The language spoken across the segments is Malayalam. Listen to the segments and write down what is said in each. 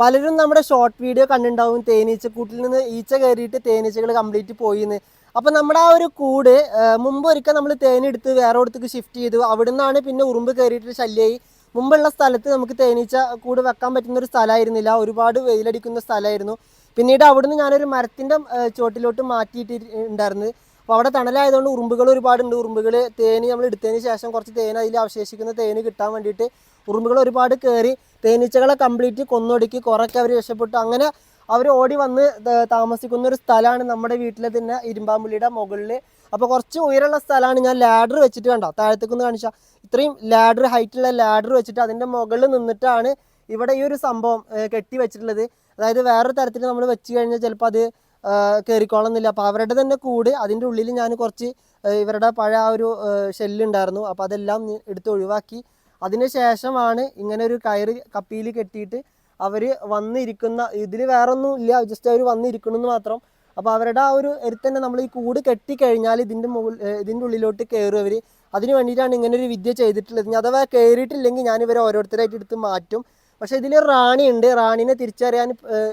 പലരും നമ്മുടെ ഷോർട്ട് വീഡിയോ കണ്ടിട്ടുണ്ടാവും തേനീച്ചക്കൂട്ടിൽ നിന്ന് ഈച്ച കയറിയിട്ട് തേനീച്ചകൾ കംപ്ലീറ്റ് പോയിന്ന്. അപ്പം നമ്മുടെ ആ ഒരു കൂട് മുമ്പ് ഒരിക്കൽ നമ്മൾ തേനെടുത്ത് വേറെ ഇടത്തേക്ക് ഷിഫ്റ്റ് ചെയ്തു. അവിടെ നിന്നാണ് പിന്നെ ഉറുമ്പ് കയറിയിട്ട് ശല്യമായി മുമ്പുള്ള സ്ഥലത്ത് നമുക്ക് തേനീച്ച കൂട് വെക്കാൻ പറ്റുന്ന ഒരു സ്ഥലമായിരുന്നില്ല. ഒരുപാട് വെയിലടിക്കുന്ന സ്ഥലമായിരുന്നു. പിന്നീട് അവിടുന്ന് ഞാനൊരു മരത്തിന്റെ ചുവട്ടിലോട്ട് മാറ്റിയിട്ട് ഉണ്ടായിരുന്നു അപ്പോൾ അവിടെ തണലായതുകൊണ്ട് ഉറുമ്പുകൾ ഒരുപാടുണ്ട്. ഉറുമ്പുകൾ തേന് നമ്മൾ എടുത്തതിന് ശേഷം കുറച്ച് തേൻ അതിൽ അവശേഷിക്കുന്ന തേന് കിട്ടാൻ വേണ്ടിയിട്ട് ഉറുമ്പുകൾ ഒരുപാട് കയറി തേനീച്ചകളെ കംപ്ലീറ്റ് കൊന്നൊടുക്കി കുറേയൊക്കെ അവർ രക്ഷപ്പെട്ടു. അങ്ങനെ അവർ ഓടി വന്ന് താമസിക്കുന്ന ഒരു സ്ഥലമാണ് നമ്മുടെ വീട്ടിലെ തന്നെ ഇരുമ്പാമ്പുള്ളിയുടെ മുകളിൽ അപ്പോൾ കുറച്ച് ഉയരമുള്ള സ്ഥലമാണ് ഞാൻ ലാഡർ വെച്ചിട്ട് കണ്ടോ? താഴത്തേക്കൊന്ന് കാണിച്ചാൽ ഇത്രയും ലാഡർ ഹൈറ്റുള്ള ലാഡർ വെച്ചിട്ട് അതിന്റെ മുകളിൽ നിന്നിട്ടാണ് ഇവിടെ ഈ ഒരു സംഭവം കെട്ടി വെച്ചിട്ടുള്ളത്. അതായത് വേറൊരു തരത്തിൽ നമ്മൾ വെച്ച് കഴിഞ്ഞാൽ ചിലപ്പോൾ അത് കയറിക്കോളന്നില്ല അപ്പോൾ അവരുടെ തന്നെ കൂട് അതിന്റെ ഉള്ളിൽ ഞാൻ കുറച്ച് ഇവരുടെ പഴയ ആ ഒരു ഷെല്ലുണ്ടായിരുന്നു അപ്പോൾ അതെല്ലാം എടുത്ത് ഒഴിവാക്കി. അതിന് ശേഷമാണ് ഇങ്ങനെ ഒരു കയറ് കപ്പിയിൽ കെട്ടിയിട്ട് അവർ വന്നിരിക്കുന്ന ഇതിൽ വേറെ ഒന്നും ഇല്ല ജസ്റ്റ് അവർ വന്നിരിക്കണമെന്ന് മാത്രം. അപ്പോൾ അവരുടെ ആ ഒരു എരുത്തന്നെ നമ്മൾ ഈ കൂട് കെട്ടിക്കഴിഞ്ഞാൽ ഇതിന്റെ മുകളിൽ ഇതിന്റെ ഉള്ളിലോട്ട് കയറും അവർ അതിന് വേണ്ടിയിട്ടാണ് ഇങ്ങനെ ഒരു വിദ്യ ചെയ്തിട്ടുള്ളത്. ഇനി അഥവാ കയറിയിട്ടില്ലെങ്കിൽ ഞാൻ ഇവരെ ഓരോരുത്തരായിട്ട് എടുത്ത് മാറ്റും. പക്ഷേ ഇതിൽ ഉണ്ട് റാണിനെ തിരിച്ചറിയാൻ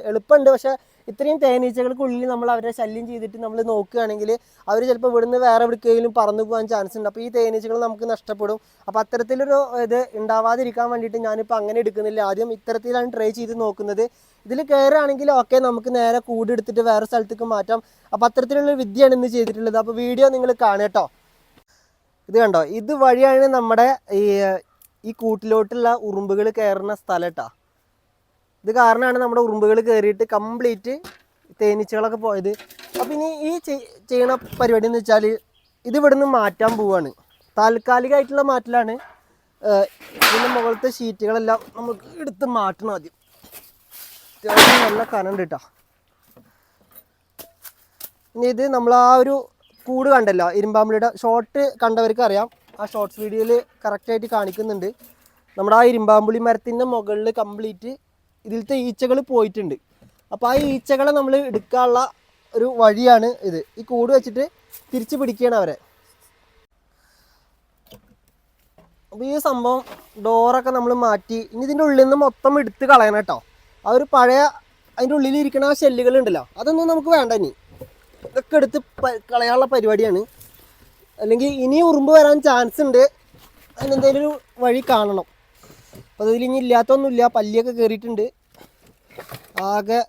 എളുപ്പമുണ്ട്. പക്ഷേ ഇത്രയും തേനീച്ചകൾക്കുള്ളിൽ നമ്മൾ അവരെ ശല്യം ചെയ്തിട്ട് നമ്മൾ നോക്കുകയാണെങ്കിൽ അവർ ചിലപ്പോൾ ഇവിടുന്ന് വേറെ എവിടേക്കെങ്കിലും പറന്നു പോകാൻ ചാൻസ് ഉണ്ട്. അപ്പോൾ ഈ തേനീച്ചകൾ നമുക്ക് നഷ്ടപ്പെടും. അപ്പോൾ അത്തരത്തിലൊരു ഇത് ഉണ്ടാവാതിരിക്കാൻ വേണ്ടിയിട്ട് ഞാനിപ്പോൾ അങ്ങനെ എടുക്കുന്നില്ല. ആദ്യം ഇത്തരത്തിലാണ് ട്രൈ ചെയ്ത് നോക്കുന്നത്. ഇതിൽ കയറുകയാണെങ്കിൽ ഓക്കെ നമുക്ക് നേരെ കൂടെടുത്തിട്ട് വേറെ സ്ഥലത്തേക്ക് മാറ്റാം. അപ്പോൾ അത്തരത്തിലുള്ള വിദ്യയാണ് ഇന്ന് ചെയ്തിട്ടുള്ളത്. അപ്പോൾ വീഡിയോ നിങ്ങൾ കാണുക ഇത് കണ്ടോ? ഇത് വഴിയാണ് നമ്മുടെ ഈ ഈ കൂട്ടിലോട്ടുള്ള ഉറുമ്പുകൾ കയറുന്ന സ്ഥലം കേട്ടോ. ഇത് കാരണമാണ് നമ്മുടെ ഉറുമ്പുകൾ കയറിയിട്ട് കംപ്ലീറ്റ് തേനീച്ചകളൊക്കെ പോയത്. അപ്പം ഇനി ഈ ചെയ്- ചെയ്യണ പരിപാടി എന്ന് വെച്ചാൽ ഇത് ഇവിടുന്ന് മാറ്റാൻ പോവാണ്. താൽക്കാലികമായിട്ടുള്ള മാറ്റലാണ് ഇതിന്റെ മുകളിലത്തെ ഷീറ്റുകളെല്ലാം നമുക്ക് എടുത്ത് മാറ്റണം ആദ്യം. അത്യാവശ്യം നല്ല കനണ്ട് കിട്ടാം ഇനി ഇത് നമ്മൾ ആ ഒരു കൂട് കണ്ടല്ലോ ഇരുമ്പാമ്പിളിയുടെ ഷോർട്ട് കണ്ടവർക്ക് അറിയാം. ആ ഷോർട്ട്സ് വീഡിയോയിൽ കറക്റ്റായിട്ട് കാണിക്കുന്നുണ്ട്. നമ്മുടെ ആ ഇരുമ്പാമ്പുളി മരത്തിന്റെ മുകളിൽ കംപ്ലീറ്റ് ഇതിലത്തെ ഈച്ചകൾ പോയിട്ടുണ്ട്. അപ്പോൾ ആ ഈച്ചകളെ നമ്മൾ എടുക്കാനുള്ള ഒരു വഴിയാണ് ഇത്. ഈ കൂട് വെച്ചിട്ട് തിരിച്ച് പിടിക്കുകയാണ് അവരെ. അപ്പോൾ ഈ സംഭവം ഡോറൊക്കെ നമ്മൾ മാറ്റി ഇനി ഇതിന്റെ ഉള്ളിൽ നിന്ന് മൊത്തം എടുത്ത് കളയണം കേട്ടോ. ആ ഒരു പഴയ അതിന്റെ ഉള്ളിൽ ഇരിക്കുന്ന ആ ഷെല്ലുകൾ ഉണ്ടല്ലോ അതൊന്നും നമുക്ക് വേണ്ട ഇനി. ഇതൊക്കെ എടുത്ത് കളയാനുള്ള പരിപാടിയാണ്. അല്ലെങ്കിൽ ഇനി ഉറുമ്പ് വരാൻ ചാൻസ് ഉണ്ട്. അതിനെന്തെങ്കിലും ഒരു വഴി കാണണം. അപ്പോൾ അതിൽ ഇനി ഇല്ലാത്തൊന്നുമില്ല. പല്ലിയൊക്കെ കയറിയിട്ടുണ്ട് ആകെ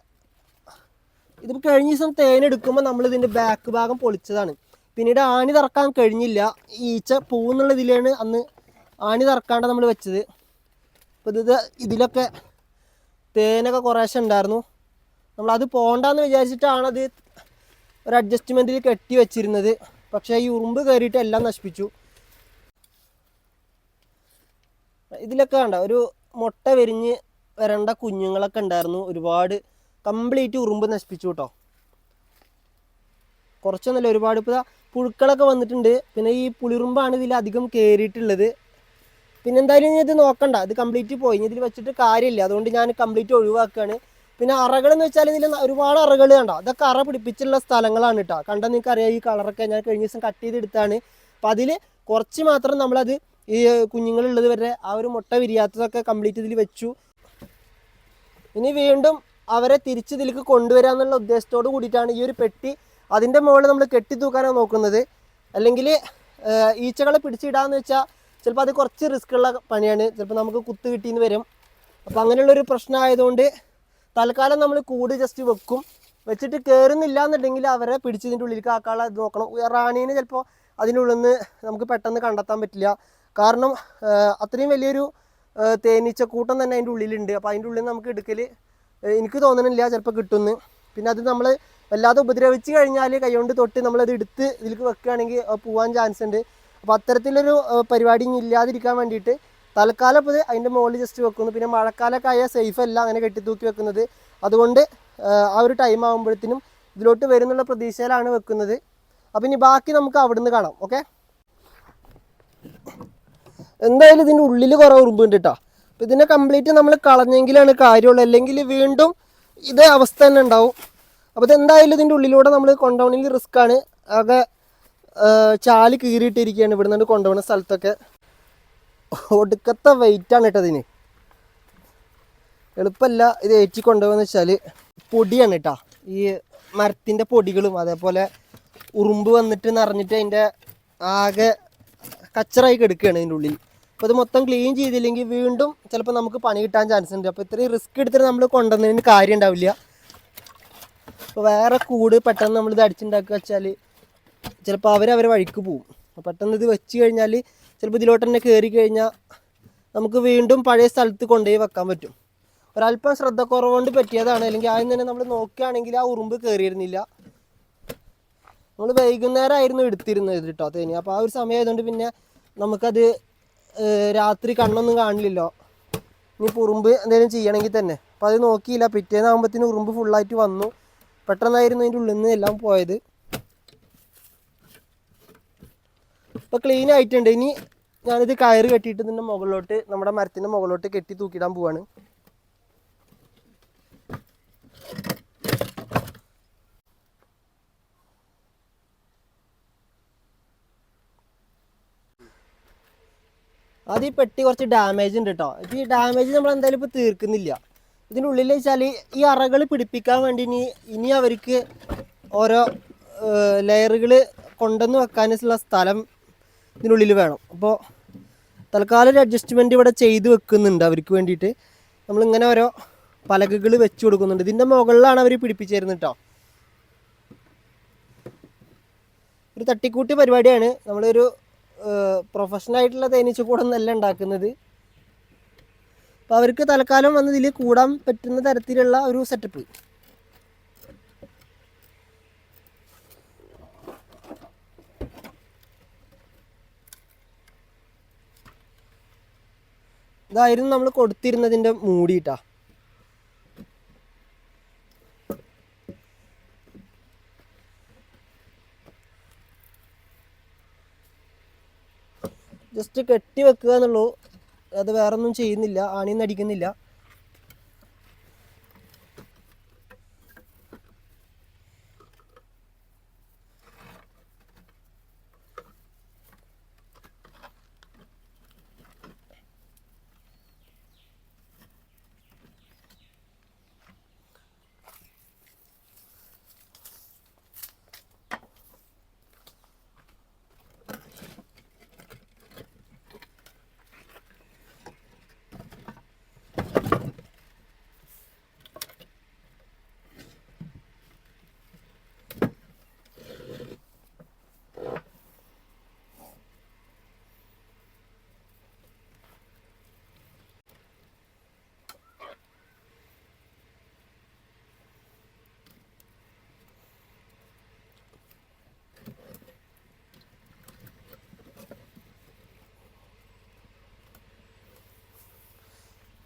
ഇത് കഴിഞ്ഞ ദിവസം തേനെടുക്കുമ്പോൾ നമ്മൾ ഇതിന്റെ ബാക്ക് ഭാഗം പൊളിച്ചതാണ്. പിന്നീട് ആണി തറക്കാൻ കഴിഞ്ഞില്ല. ഈച്ച പൂന്നുള്ള ഇതിലാണ് അന്ന് ആണി തറക്കാണ്ട് നമ്മൾ വെച്ചത്. അപ്പോൾ ഇത് ഇതിലൊക്കെ തേനൊക്കെ കുറേശ്ശെ ഉണ്ടായിരുന്നു. നമ്മളത് പോണ്ടെന്ന് വിചാരിച്ചിട്ടാണ് അത് ഒരു അഡ്ജസ്റ്റ്മെന്റിൽ കെട്ടി വെച്ചിരുന്നത്. പക്ഷേ ഈ ഉറുമ്പ് കയറിയിട്ട് എല്ലാം നശിപ്പിച്ചു. ഇതിലൊക്കെ കണ്ട? ഒരു മുട്ട വിരിഞ്ഞ് വരേണ്ട കുഞ്ഞുങ്ങളൊക്കെ ഉണ്ടായിരുന്നു. ഒരുപാട് കംപ്ലീറ്റ് ഉറുമ്പ് നശിപ്പിച്ചു കേട്ടോ. കുറച്ചൊന്നല്ല ഒരുപാട് ഇപ്പോൾ പുഴുക്കളൊക്കെ വന്നിട്ടുണ്ട്. പിന്നെ ഈ പുളിറുമ്പാണ് ഇതിൽ അധികം കയറിയിട്ടുള്ളത് പിന്നെ എന്തായാലും ഇത് നോക്കണ്ട. ഇത് കംപ്ലീറ്റ് പോയി. ഇതിൽ വെച്ചിട്ട് കാര്യമില്ല. അതുകൊണ്ട് ഞാൻ കംപ്ലീറ്റ് ഒഴിവാക്കുകയാണ്. പിന്നെ അറകൾ എന്ന് വെച്ചാൽ ഇതിൽ ഒരുപാട് അറകൾ കണ്ടോ? അതൊക്കെ അറ പിടിപ്പിച്ചുള്ള സ്ഥലങ്ങളാണ് കേട്ടോ. കണ്ടാൽ നിങ്ങൾക്ക് അറിയാം ഈ കളറൊക്കെ ഞാൻ കഴിഞ്ഞ ദിവസം കട്ട് ചെയ്തെടുത്താണ് അപ്പം അതിൽ കുറച്ച് മാത്രം നമ്മളത് ഈ കുഞ്ഞുങ്ങളുള്ളത് വരെ ആ ഒരു മുട്ട വിരിയാത്തതൊക്കെ കംപ്ലീറ്റ് ഇതിൽ വെച്ചു. ഇനി വീണ്ടും അവരെ തിരിച്ച് ഇതിലേക്ക് കൊണ്ടുവരാന്നുള്ള ഉദ്ദേശത്തോട് കൂടിയിട്ടാണ് ഈ ഒരു പെട്ടി അതിന്റെ മുകളിൽ നമ്മൾ കെട്ടി തൂക്കാനാണ് നോക്കുന്നത്. അല്ലെങ്കിൽ ഈച്ചകളെ പിടിച്ചിടാന്ന് വെച്ചാൽ ചിലപ്പോൾ അത് കുറച്ച് റിസ്ക് ഉള്ള പണിയാണ്. ചിലപ്പോൾ നമുക്ക് കുത്ത് കിട്ടിയെന്ന് വരും. അപ്പോൾ അങ്ങനെയുള്ളൊരു പ്രശ്നം ആയതുകൊണ്ട് തൽക്കാലം നമ്മൾ കൂട് ജസ്റ്റ് വെക്കും. വെച്ചിട്ട് കയറുന്നില്ല എന്നുണ്ടെങ്കിൽ അവരെ പിടിച്ചതിന്റെ ഉള്ളിലേക്ക് ആക്കാനുള്ള ഇത് നോക്കണം. റാണീനെ ചിലപ്പോൾ അതിനുള്ളിൽ നിന്ന് നമുക്ക് പെട്ടെന്ന് കണ്ടെത്താൻ പറ്റില്ല. കാരണം അത്രയും വലിയൊരു തേനീച്ച കൂട്ടം തന്നെ അതിന്റെ ഉള്ളിലുണ്ട്. അപ്പോൾ അതിന്റെ ഉള്ളിൽ നമുക്ക് എടുക്കൽ എനിക്ക് തോന്നണില്ല. ചിലപ്പോൾ കിട്ടുമെന്ന് പിന്നെ അത് നമ്മൾ വല്ലാതെ ഉപദ്രവിച്ച് കഴിഞ്ഞാൽ കൈകൊണ്ട് തൊട്ട് നമ്മളത് എടുത്ത് ഇതിലേക്ക് വെക്കുകയാണെങ്കിൽ പോവാൻ ചാൻസ് ഉണ്ട്. അപ്പോൾ അത്തരത്തിലൊരു പരിപാടി ഇനി ഇല്ലാതിരിക്കാൻ വേണ്ടിയിട്ട് തൽക്കാലം ഇപ്പോൾ അതിന്റെ മുകളിൽ ജസ്റ്റ് വെക്കുന്നു. പിന്നെ മഴക്കാലമൊക്കെ ആയാൽ സേഫ് അല്ല അങ്ങനെ കെട്ടിത്തൂക്കി വെക്കുന്നത്. അതുകൊണ്ട് ആ ഒരു ടൈം ആകുമ്പോഴത്തേനും ഇതിലോട്ട് വരുന്നുള്ള പ്രതീക്ഷയിലാണ് വെക്കുന്നത്. അപ്പം ഇനി ബാക്കി നമുക്ക് അവിടുന്ന് കാണാം. ഓക്കെ എന്തായാലും ഇതിന്റെ ഉള്ളിൽ കുറേ ഉറുമ്പുണ്ട് കേട്ടോ അപ്പം ഇതിനെ കംപ്ലീറ്റ് നമ്മൾ കളഞ്ഞെങ്കിലാണ് കാര്യമുള്ളൂ. അല്ലെങ്കിൽ വീണ്ടും ഇതേ അവസ്ഥ തന്നെ ഉണ്ടാവും. അപ്പോൾ ഇതെന്തായാലും ഇതിന്റെ ഉള്ളിലൂടെ നമ്മൾ കൊണ്ടുപോകണമെങ്കിൽ റിസ്ക് ആണ്. ആകെ ചാൽ കീറിയിട്ടിരിക്കുകയാണ് ഇവിടെ നിന്ന് കൊണ്ടുപോകുന്ന സ്ഥലത്തൊക്കെ. ഒടുക്കത്തെ വെയിറ്റാണ് കേട്ടോ ഇതിന്. എളുപ്പമല്ല ഇത് ഏറ്റി കൊണ്ടുപോകുന്ന വെച്ചാൽ പൊടിയാണ് കേട്ടോ ഈ മരത്തിന്റെ പൊടികളും അതേപോലെ ഉറുമ്പ് വന്നിട്ട് നിറഞ്ഞിട്ട് അതിന്റെ ആകെ കച്ചറായി കിടക്കുകയാണ് ഇതിന്റെ ഉള്ളിൽ അപ്പോൾ ഇത് മൊത്തം ക്ലീൻ ചെയ്തില്ലെങ്കിൽ വീണ്ടും ചിലപ്പോൾ നമുക്ക് പണി കിട്ടാൻ ചാൻസ് ഉണ്ട്. അപ്പോൾ ഇത്രയും റിസ്ക് എടുത്തിട്ട് നമ്മൾ കൊണ്ടുവന്നതിന് കാര്യം ഉണ്ടാവില്ല. അപ്പോൾ വേറെ കൂട് പെട്ടെന്ന് നമ്മൾ ഇത് അടിച്ചുണ്ടാക്കുക വെച്ചാൽ ചിലപ്പോൾ അവർ അവരെ വഴിക്ക് പോവും അപ്പോൾ പെട്ടെന്ന് ഇത് വെച്ച് കഴിഞ്ഞാൽ ചിലപ്പോൾ ഇതിലോട്ട് തന്നെ കയറി കഴിഞ്ഞാൽ നമുക്ക് വീണ്ടും പഴയ സ്ഥലത്ത് കൊണ്ടുപോയി വെക്കാൻ പറ്റും. ഒരല്പം ശ്രദ്ധക്കുറവുകൊണ്ട് പറ്റിയതാണ്. അല്ലെങ്കിൽ ആദ്യം തന്നെ നമ്മൾ നോക്കുകയാണെങ്കിൽ ആ ഉറുമ്പ് കയറിയിരുന്നില്ല നമ്മൾ വൈകുന്നേരമായിരുന്നു എടുത്തിരുന്നത് കേട്ടോ തേനി. അപ്പോൾ ആ ഒരു സമയമായതുകൊണ്ട് പിന്നെ നമുക്കത് രാത്രി കണ്ണൊന്നും കാണില്ലല്ലോ. ഇനി ഉറുമ്പ് എന്തെങ്കിലും ചെയ്യണമെങ്കിൽ തന്നെ. അപ്പോൾ അത് നോക്കിയില്ല. പിറ്റേന്നാകുമ്പോഴത്തേന് ഉറുമ്പ് ഫുള്ളായിട്ട് വന്നു. പെട്ടെന്നായിരുന്നു അതിന്റെ ഉള്ളിൽ നിന്ന് എല്ലാം പോയത്. ഇപ്പോൾ ക്ലീൻ ആയിട്ടുണ്ട്. ഇനി ഞാനിത് കയറ് കെട്ടിയിട്ട് ഇതിന്റെ മുകളിലോട്ട് നമ്മുടെ മരത്തിന്റെ മുകളിലോട്ട് കെട്ടി തൂക്കിയിടാൻ പോവാണ്. അത് ഈ പെട്ടി കുറച്ച് ഡാമേജ് ഉണ്ട് കേട്ടോ ഇപ്പം ഈ ഡാമേജ് നമ്മൾ എന്തായാലും ഇപ്പോൾ തീർക്കുന്നില്ല. ഇതിന്റെ ഉള്ളിൽ വെച്ചാൽ ഈ അറകൾ പിടിപ്പിക്കാൻ വേണ്ടി ഇനി ഇനി അവർക്ക് ഓരോ ലെയറുകൾ കൊണ്ടുവന്ന് വെക്കാനുള്ള സ്ഥലം ഇതിനുള്ളിൽ വേണം. അപ്പോൾ തൽക്കാലം ഒരു അഡ്ജസ്റ്റ്മെന്റ് ഇവിടെ ചെയ്ത് വെക്കുന്നുണ്ട് അവർക്ക് വേണ്ടിയിട്ട്. നമ്മളിങ്ങനെ ഓരോ പലകകൾ വെച്ച് കൊടുക്കുന്നുണ്ട്. ഇതിന്റെ മുകളിലാണ് അവർ പിടിപ്പിച്ചിരുന്നത് കേട്ടോ ഒരു തട്ടിക്കൂട്ടി പരിപാടിയാണ്. നമ്മളൊരു പ്രൊഫഷണൽ ആയിട്ടുള്ള തേനീച്ചക്കൂടൊന്നല്ല ഉണ്ടാക്കുന്നത്. അപ്പോൾ അവർക്ക് തൽക്കാലം വന്ന് ഇതിൽ കൂടാൻ പറ്റുന്ന തരത്തിലുള്ള ഒരു സെറ്റപ്പ് ഇതായിരുന്നു നമ്മൾ കൊടുത്തിരുന്നതിന്റെ മൂടിയിട്ടാ ജസ്റ്റ് കെട്ടി വെക്കുക എന്നുള്ളൂ. അത് വേറൊന്നും ചെയ്യുന്നില്ല. ആണിന്ന് അടിക്കുന്നില്ല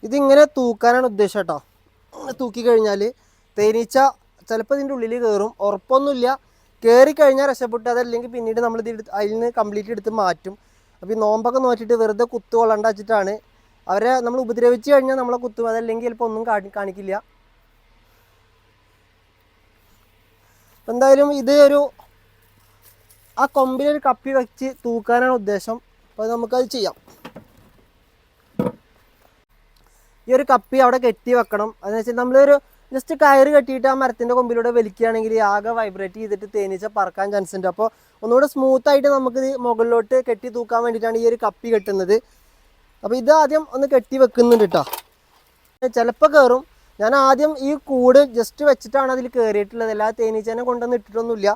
ഇതിങ്ങനെ തൂക്കാനാണ് ഉദ്ദേശം കേട്ടോ. തൂക്കി കഴിഞ്ഞാൽ തേനീച്ച ചിലപ്പോൾ ഇതിന്റെ ഉള്ളിൽ കയറും ഉറപ്പൊന്നുമില്ല. കയറി കഴിഞ്ഞാൽ രക്ഷപ്പെട്ടു. അതല്ലെങ്കിൽ പിന്നീട് നമ്മൾ ഇത് അതിൽ നിന്ന് കംപ്ലീറ്റ് എടുത്ത് മാറ്റും. അപ്പോൾ ഈ നോമ്പൊക്കെ നോക്കിയിട്ട് വെറുതെ കുത്തു കൊള്ളണ്ട വെച്ചിട്ടാണ് അവരെ നമ്മൾ ഉപദ്രവിച്ച് കഴിഞ്ഞാൽ നമ്മളെ കുത്തും. അതല്ലെങ്കിൽ ചിലപ്പോൾ ഒന്നും കാണി കാണിക്കില്ല. എന്തായാലും ഇത് ഒരു ആ കൊമ്പിലൊരു കപ്പി വെച്ച് തൂക്കാനാണ് ഉദ്ദേശം. അപ്പോൾ നമുക്കത് ചെയ്യാം. ഈ ഒരു കപ്പി അവിടെ കെട്ടി വെക്കണം. അതെന്ന് വെച്ചാൽ നമ്മളൊരു ജസ്റ്റ് കയറ് കെട്ടിയിട്ട് ആ മരത്തിന്റെ കൊമ്പിലൂടെ വലിക്കുകയാണെങ്കിൽ ആകെ വൈബ്രേറ്റ് ചെയ്തിട്ട് തേനീച്ച പറക്കാൻ ചാൻസ് ഉണ്ട്. അപ്പോൾ ഒന്നുകൂടെ സ്മൂത്ത് ആയിട്ട് നമുക്ക് മുകളിലോട്ട് കെട്ടി തൂക്കാൻ വേണ്ടിയിട്ടാണ് ഈ ഒരു കപ്പി കെട്ടുന്നത്. അപ്പോൾ ഇത് ആദ്യം ഒന്ന് കെട്ടി വെക്കുന്നുണ്ട് കേട്ടോ ചിലപ്പോൾ കയറും ഞാൻ ആദ്യം ഈ കൂട് ജസ്റ്റ് വെച്ചിട്ടാണ് അതിൽ കയറിയിട്ടുള്ളത് എല്ലാ തേനീച്ചനെ കൊണ്ടുവന്ന് ഇട്ടിട്ടൊന്നുമില്ല.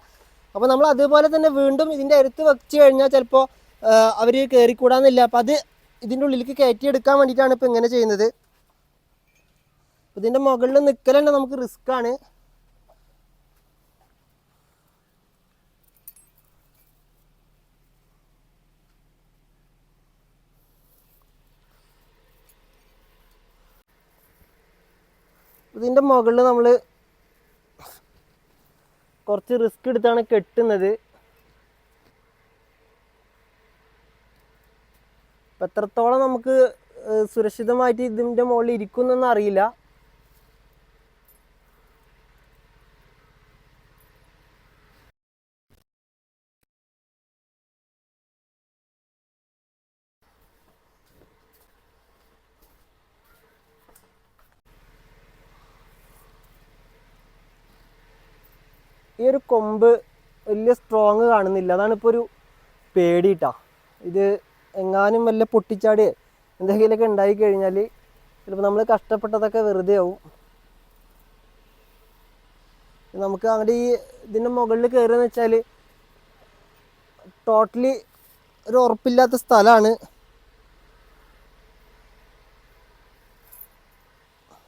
അപ്പോൾ നമ്മൾ അതുപോലെ തന്നെ വീണ്ടും ഇതിന്റെ അടുത്ത് വെച്ച് കഴിഞ്ഞാൽ ചിലപ്പോൾ അവർ കയറിക്കൂടാന്നില്ല അപ്പോൾ അത് ഇതിന്റെ ഉള്ളിലേക്ക് കയറ്റിയെടുക്കാൻ വേണ്ടിയിട്ടാണ് ഇപ്പോൾ ഇങ്ങനെ ചെയ്യുന്നത്. ഇതിന്റെ മുകളിൽ നിൽക്കൽ തന്നെ നമുക്ക് റിസ്ക് ആണ്. ഇതിന്റെ മുകളിൽ നമ്മൾ കുറച്ച് റിസ്ക് എടുത്താണ് കെട്ടുന്നത്. എത്രത്തോളം നമുക്ക് സുരക്ഷിതമായിട്ട് ഇതിന്റെ മുകളിൽ ഇരിക്കുന്നൊന്നും അറിയില്ല. കൊമ്പ് വലിയ സ്ട്രോങ് കാണുന്നില്ല. അതാണ് ഇപ്പോൾ ഒരു പേടിയിട്ടാ ഇത് എങ്ങാനും വല്ല പൊട്ടിച്ചാടി എന്തെങ്കിലുമൊക്കെ ഉണ്ടായി കഴിഞ്ഞാൽ ചിലപ്പോൾ നമ്മൾ കഷ്ടപ്പെട്ടതൊക്കെ വെറുതെ ആവും. നമുക്ക് അങ്ങോട്ട് ഈ ഇതിന്റെ മുകളിൽ കയറുകയെന്ന് വെച്ചാൽ ടോട്ടലി ഒരു ഉറപ്പില്ലാത്ത സ്ഥലമാണ്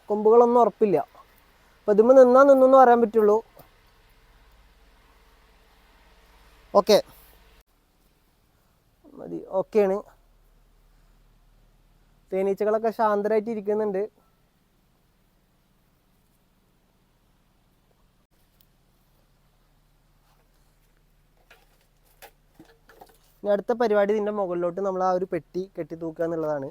കൊമ്പുകളൊന്നും ഉറപ്പില്ല. അപ്പം ഇതുമ്പോൾ നിന്നാൽ നിന്നെന്ന് പറയാൻ പറ്റുള്ളൂ. ഓക്കെ. മതി. ഓക്കെയാണ് തേനീച്ചകളൊക്കെ ശാന്തരായിട്ട് ഇരിക്കുന്നുണ്ട്. ഇനി അടുത്ത പരിപാടി ഇതിന്റെ മുകളിലോട്ട് നമ്മൾ ആ ഒരു പെട്ടി കെട്ടി തൂക്കുക എന്നുള്ളതാണ്.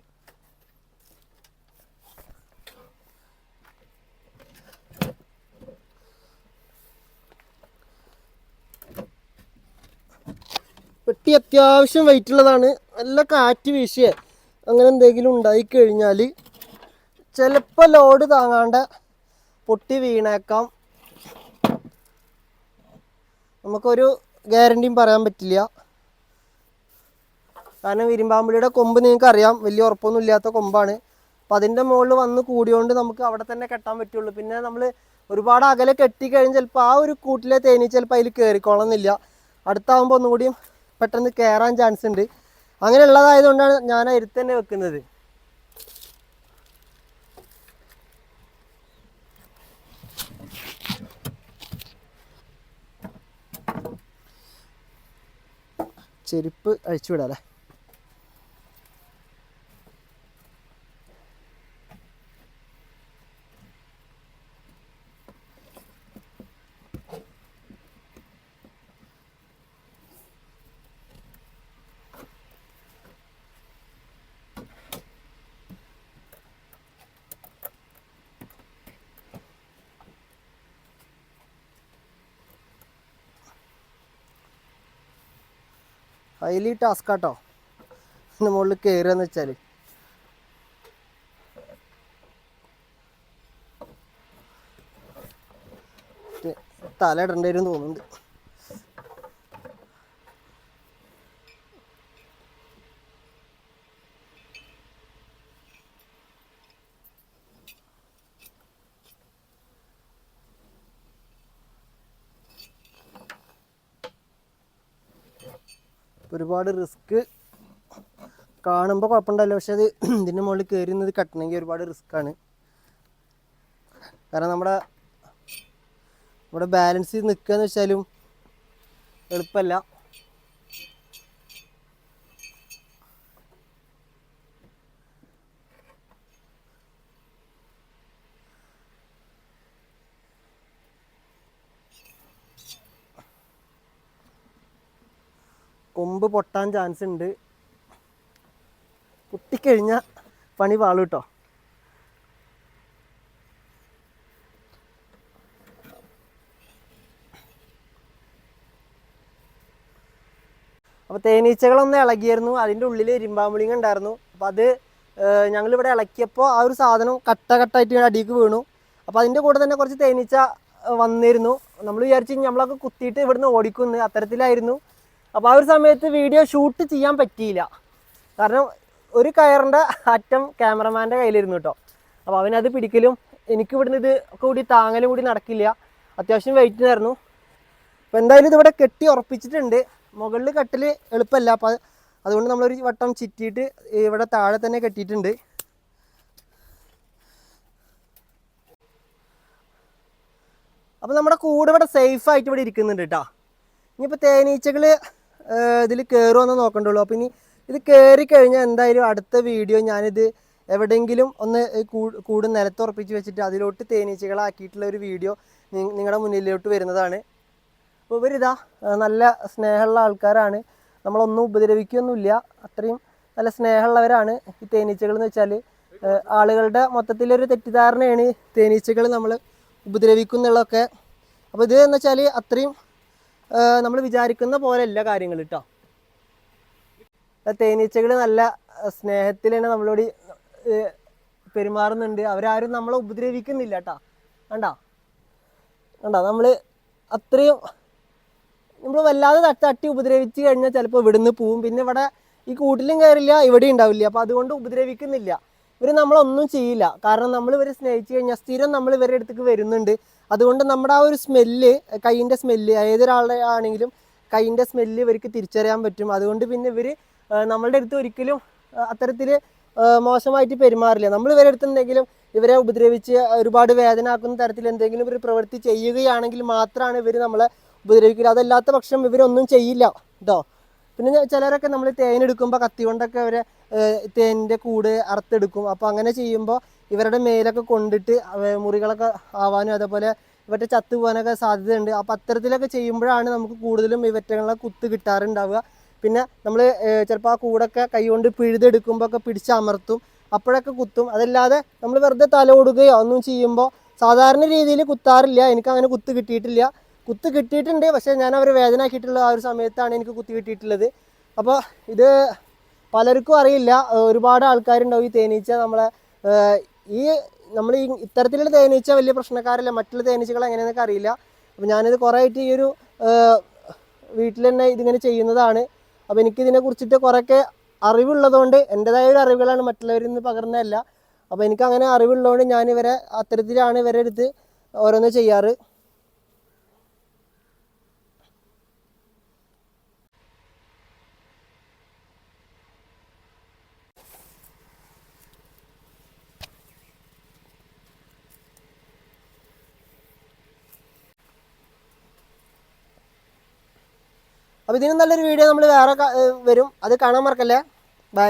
പെട്ടി അത്യാവശ്യം വെയിറ്റ് ഉള്ളതാണ്. നല്ല കാറ്റ് വീശിയ. അങ്ങനെ എന്തെങ്കിലും ഉണ്ടായി കഴിഞ്ഞാൽ ചിലപ്പോൾ ലോഡ് താങ്ങാണ്ട് പൊട്ടി വീണേക്കാം. നമുക്കൊരു ഗ്യാരണ്ടിയും പറയാൻ പറ്റില്ല. കാരണം ഇരുമ്പാമ്പുളിയുടെ കൊമ്പ് നിങ്ങൾക്ക് അറിയാം വലിയ ഉറപ്പൊന്നും ഇല്ലാത്ത കൊമ്പാണ്. അപ്പം അതിന്റെ മുകളിൽ വന്ന് കൂടിയോണ്ട് നമുക്ക് അവിടെ തന്നെ കെട്ടാൻ പറ്റുള്ളൂ. പിന്നെ നമ്മൾ ഒരുപാട് അകലെ കെട്ടിക്കഴിഞ്ഞ് ചിലപ്പോൾ ആ ഒരു കൂട്ടിലെ തേനി ചിലപ്പോൾ അതിൽ കയറിക്കോളന്നില്ല അടുത്താകുമ്പോൾ ഒന്നും കൂടിയും പെട്ടെന്ന് കയറാൻ ചാൻസ് ഉണ്ട്. അങ്ങനെയുള്ളതായതുകൊണ്ടാണ് ഞാൻ അരുത്ത് തന്നെ വെക്കുന്നത്. ചെരുപ്പ് അഴിച്ചു വിടാല്ലേ ഹൈലി ടാസ്ക് ആട്ടോ. ഇതിന്റെ മുകളിൽ കയറുകയെന്ന് വെച്ചാൽ തല ഇടേണ്ടി വരും തോന്നുന്നുണ്ട്. ഒരുപാട് റിസ്ക് കാണുമ്പോൾ കുഴപ്പമുണ്ടല്ലോ പക്ഷെ അത് ഇതിന്റെ മുകളിൽ കയറുന്നത് കട്ടണമെങ്കിൽ ഒരുപാട് റിസ്ക് ആണ്. കാരണം നമ്മുടെ നമ്മുടെ ബാലൻസ് നിൽക്കുക എന്ന് വെച്ചാലും എളുപ്പമല്ല കൊമ്പ് പൊട്ടാൻ ചാൻസ് ഉണ്ട്. പൊട്ടിക്കഴിഞ്ഞാൽ പണി പാളും കേട്ടോ അപ്പോൾ തേനീച്ചകളൊന്ന് ഇളകിയായിരുന്നു. അതിന്റെ ഉള്ളിൽ ഇരുമ്പാമ്പുളിങ്ങ ഉണ്ടായിരുന്നു. അപ്പോൾ അത് ഞങ്ങളിവിടെ ഇളക്കിയപ്പോൾ ആ ഒരു സാധനം കട്ട കട്ടായിട്ട് അടിക്ക് വീണു. അപ്പോൾ അതിന്റെ കൂടെ തന്നെ കുറച്ച് തേനീച്ച വന്നിരുന്നു. നമ്മൾ വിചാരിച്ചു നമ്മളൊക്കെ കുത്തിയിട്ട് ഇവിടുന്ന് ഓടിക്കുന്നു. അത്തരത്തിലായിരുന്നു. അപ്പോൾ ആ ഒരു സമയത്ത് വീഡിയോ ഷൂട്ട് ചെയ്യാൻ പറ്റിയില്ല. കാരണം ഒരു കയറിന്റെ അറ്റം ക്യാമറമാന്റെ കയ്യിലിരുന്നു കേട്ടോ അപ്പോൾ അവനത് പിടിക്കലും എനിക്ക് ഇവിടുന്ന് ഇത് കൂടി താങ്ങലും കൂടി നടക്കില്ല. അത്യാവശ്യം വെയിറ്റ് ആയിരുന്നു അപ്പോൾ എന്തായാലും ഇതിവിടെ കെട്ടി ഉറപ്പിച്ചിട്ടുണ്ട്. മുകളിൽ കെട്ടൽ എളുപ്പമല്ല അപ്പോൾ അതുകൊണ്ട് നമ്മളൊരു വട്ടം ചിറ്റിയിട്ട് ഇവിടെ താഴെ തന്നെ കെട്ടിയിട്ടുണ്ട്. അപ്പോൾ നമ്മുടെ കൂടെ ഇവിടെ സേഫ് ആയിട്ട് ഇവിടെ ഇരിക്കുന്നുണ്ട് കേട്ടോ ഇനിയിപ്പോൾ തേനീച്ചകൾ ഇതിൽ കയറുമെന്ന് നോക്കണ്ടുള്ളൂ. അപ്പോൾ ഇനി ഇത് കയറി കഴിഞ്ഞാൽ എന്തായാലും അടുത്ത വീഡിയോ ഞാനിത് എവിടെയെങ്കിലും ഒന്ന് കൂട് നിലത്തുറപ്പിച്ച് വെച്ചിട്ട് അതിലോട്ട് തേനീച്ചകളാക്കിയിട്ടുള്ള ഒരു വീഡിയോ നിങ്ങളുടെ മുന്നിലോട്ട് വരുന്നതാണ്. അപ്പോൾ ഇവരിതാ നല്ല സ്നേഹമുള്ള ആൾക്കാരാണ്. നമ്മളൊന്നും ഉപദ്രവിക്കുകയൊന്നുമില്ല അത്രയും നല്ല സ്നേഹമുള്ളവരാണ് ഈ തേനീച്ചകൾ എന്ന് വെച്ചാൽ ആളുകളുടെ മൊത്തത്തിലൊരു തെറ്റിദ്ധാരണയാണ് തേനീച്ചകൾ നമ്മൾ ഉപദ്രവിക്കുന്നുള്ളൊക്കെ അപ്പോൾ ഇത് എന്ന് വെച്ചാൽ അത്രയും നമ്മൾ വിചാരിക്കുന്ന പോലെയല്ല കാര്യങ്ങൾ കേട്ടോ തേനീച്ചകൾ നല്ല സ്നേഹത്തിൽ തന്നെ നമ്മളോട് പെരുമാറുന്നുണ്ട്. അവരാരും നമ്മളെ ഉപദ്രവിക്കുന്നില്ല കേട്ടോ കണ്ടോ? കണ്ടോ? നമ്മൾ അത്രയും നമ്മൾ വല്ലാതെ തട്ടി തട്ടി ഉപദ്രവിച്ച് കഴിഞ്ഞാൽ ചിലപ്പോൾ ഇവിടുന്ന് പോവും. പിന്നെ ഇവിടെ ഈ കൂട്ടിലും കയറില്ല ഇവിടെ ഉണ്ടാവില്ല. അപ്പോൾ അതുകൊണ്ട് ഉപദ്രവിക്കുന്നില്ല. ഇവർ നമ്മളൊന്നും ചെയ്യില്ല. കാരണം നമ്മൾ ഇവരെ സ്നേഹിച്ച് കഴിഞ്ഞാൽ സ്ഥിരം നമ്മൾ ഇവരുടെ അടുത്തേക്ക് വരുന്നുണ്ട്. അതുകൊണ്ട് നമ്മുടെ ആ ഒരു സ്മെല്ല് കൈയിന്റെ സ്മെല്ല് ഏതൊരാളുടെ ആണെങ്കിലും കൈയിന്റെ സ്മെല്ല് ഇവർക്ക് തിരിച്ചറിയാൻ പറ്റും. അതുകൊണ്ട് പിന്നെ ഇവർ നമ്മളുടെ അടുത്ത് ഒരിക്കലും അത്തരത്തിൽ മോശമായിട്ട് പെരുമാറില്ല. നമ്മൾ ഇവരെ അടുത്ത് എന്തെങ്കിലും ഇവരെ ഉപദ്രവിച്ച് ഒരുപാട് വേദന ആക്കുന്ന തരത്തിൽ എന്തെങ്കിലും ഒരു പ്രവൃത്തി ചെയ്യുകയാണെങ്കിൽ മാത്രമാണ് ഇവർ നമ്മളെ ഉപദ്രവിക്കില്ല അതല്ലാത്ത പക്ഷം ഇവരൊന്നും ചെയ്യില്ല. കേട്ടോ പിന്നെ ചിലരൊക്കെ നമ്മൾ തേൻ എടുക്കുമ്പോൾ കത്തി കൊണ്ടൊക്കെ അവരെ തേനിന്റെ കൂട് അറുത്തെടുക്കും. അപ്പോൾ അങ്ങനെ ചെയ്യുമ്പോൾ ഇവരുടെ മേലൊക്കെ കൊണ്ടിട്ട് മുറികളൊക്കെ ആവാനും അതേപോലെ ഇവറ്റ ചത്തു പോകാനൊക്കെ സാധ്യതയുണ്ട്. അപ്പോൾ അത്തരത്തിലൊക്കെ ചെയ്യുമ്പോഴാണ് നമുക്ക് കൂടുതലും ഇവറ്റകളെ കുത്ത് കിട്ടാറുണ്ടാവുക. പിന്നെ നമ്മൾ ചിലപ്പോൾ ആ കൂടൊക്കെ കൈകൊണ്ട് പിഴുതെടുക്കുമ്പോൾ ഒക്കെ പിടിച്ചമർത്തും അപ്പോഴൊക്കെ കുത്തും. അതല്ലാതെ നമ്മൾ വെറുതെ തല കൊടുക്കുകയോ ഒന്നും ചെയ്യുമ്പോൾ സാധാരണ രീതിയിൽ കുത്താറില്ല. എനിക്ക് അങ്ങനെ കുത്ത് കിട്ടിയിട്ടില്ല. കുത്ത് കിട്ടിയിട്ടുണ്ട്. പക്ഷേ ഞാൻ അവർ വേദനാക്കിയിട്ടുള്ള ആ ഒരു സമയത്താണ് എനിക്ക് കുത്തി കിട്ടിയിട്ടുള്ളത്. അപ്പോൾ ഇത് പലർക്കും അറിയില്ല. ഒരുപാട് ആൾക്കാരുണ്ടാവും ഈ തേനീച്ച നമ്മളെ ഈ നമ്മൾ ഈ ഇത്തരത്തിലുള്ള തേനീച്ച വലിയ പ്രശ്നക്കാരല്ല. മറ്റുള്ള തേനീച്ചകൾ എങ്ങനെയെന്നൊക്കെ അറിയില്ല. അപ്പോൾ ഞാനിത് കുറേ ആയിട്ട് ഈ ഒരു വീട്ടിൽ തന്നെ ഇതിങ്ങനെ ചെയ്യുന്നതാണ്. അപ്പോൾ എനിക്ക് ഇതിനെ കുറിച്ചിട്ട് കുറേയൊക്കെ അറിവുള്ളതുകൊണ്ട് എന്റെതായ ഒരു അറിവുകളാണ് മറ്റുള്ളവരിൽ നിന്ന് പകർന്നതല്ല. അപ്പോൾ എനിക്ക് അങ്ങനെ അറിവുള്ളതുകൊണ്ട് ഞാൻ ഇവരെ അത്തരത്തിലാണ് ഇവരെ എടുത്ത് ഓരോന്ന് ചെയ്യാറ്. അപ്പോൾ ഇതിനും നല്ലൊരു വീഡിയോ നമ്മൾ വേറെ വരും. അത് കാണാൻ മറക്കല്ലേ? ബൈ